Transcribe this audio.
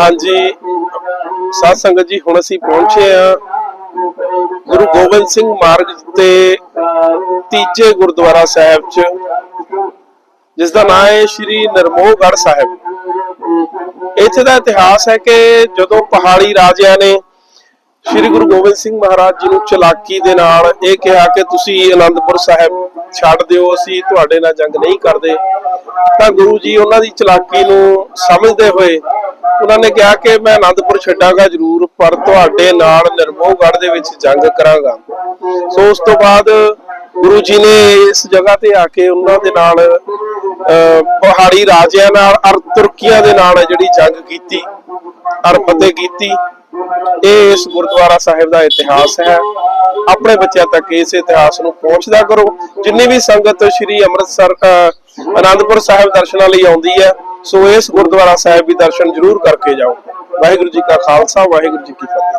ਹਾਂਜੀ। ਸਾਧ ਸੰਗਤ ਜੀ, ਹੁਣ ਅਸੀਂ ਪਹੁੰਚੇ ਆ ਗੁਰੂ ਗੋਬਿੰਦ ਸਿੰਘ ਮਾਰਗ ਤੇ ਤੀਜੇ ਗੁਰਦੁਆਰਾ ਸਾਹਿਬ ਚ, ਜਿਸ ਦਾ ਨਾਮ ਹੈ ਸ਼੍ਰੀ ਨਰਮੋਹਗੜ੍ਹ ਸਾਹਿਬ। ਇੱਥੇ ਦਾ ਇਤਿਹਾਸ ਹੈ ਕਿ ਜਦੋਂ ਪਹਾੜੀ ਰਾਜਿਆਂ ਨੇ ਸ਼੍ਰੀ ਗੁਰੂ ਗੋਬਿੰਦ ਸਿੰਘ ਮਹਾਰਾਜ ਜੀ ਨੂੰ ਚਲਾਕੀ ਦੇ ਨਾਲ ਇਹ ਕਿਹਾ ਕਿ ਤੁਸੀਂ ਅਨੰਦਪੁਰ ਸਾਹਿਬ ਛੱਡ ਦਿਓ, ਅਸੀਂ ਤੁਹਾਡੇ ਨਾਲ ਜੰਗ ਨਹੀਂ ਕਰਦੇ। ਤਾਂ ਗੁਰੂ ਜੀ ਉਹਨਾਂ ਦੀ ਚਲਾਕੀ ਨੂੰ ਸਮਝਦੇ ਹੋਏ ਉਹਨਾਂ ਨੇ ਕਿਹਾ ਕਿ ਮੈਂ ਅਨੰਦਪੁਰ ਛੱਡਾਂਗਾ ਜ਼ਰੂਰ, ਪਰ ਤੁਹਾਡੇ ਨਾਲ ਨਿਰਮੋਹਗੜ੍ਹ ਦੇ ਵਿੱਚ ਜੰਗ ਕਰਾਂਗਾ। ਸੋ ਉਸ ਤੋਂ ਬਾਅਦ ਗੁਰੂ ਜੀ ਨੇ ਇਸ ਜਗ੍ਹਾ ਤੇ ਆ ਕੇ ਉਹਨਾਂ ਦੇ ਨਾਲ ਪਹਾੜੀ ਰਾਜਿਆਂ ਨਾਲ ਅਰ, ਤੁਰਕੀਆਂ ਦੇ ਨਾਲ ਜਿਹੜੀ ਜੰਗ ਕੀਤੀ, ਅਰ, ਫਤਿਹ ਕੀਤੀ। ਇਹ ਇਸ ਗੁਰਦੁਆਰਾ ਸਾਹਿਬ ਦਾ ਇਤਿਹਾਸ ਹੈ। ਆਪਣੇ ਬੱਚਿਆਂ ਤੱਕ ਇਸ ਇਤਿਹਾਸ ਨੂੰ ਪਹੁੰਚਦਾ ਕਰੋ। ਜਿੰਨੀ ਵੀ ਸੰਗਤ ਸ੍ਰੀ ਅੰਮ੍ਰਿਤਸਰ ਅਹ, ਅਨੰਦਪੁਰ ਸਾਹਿਬ ਦਰਸ਼ਨਾਂ ਲਈ ਆਉਂਦੀ ਹੈ ਸੋ ਇਸ ਗੁਰਦੁਆਰਾ ਸਾਹਿਬ ਵੀ ਦਰਸ਼ਨ ਜ਼ਰੂਰ ਕਰਕੇ ਜਾਓ। ਵਾਹਿਗੁਰੂ ਜੀ ਕਾ ਖਾਲਸਾ ਵਾਹਿਗੁਰੂ ਜੀ ਕੀ ਫਤਿਹ।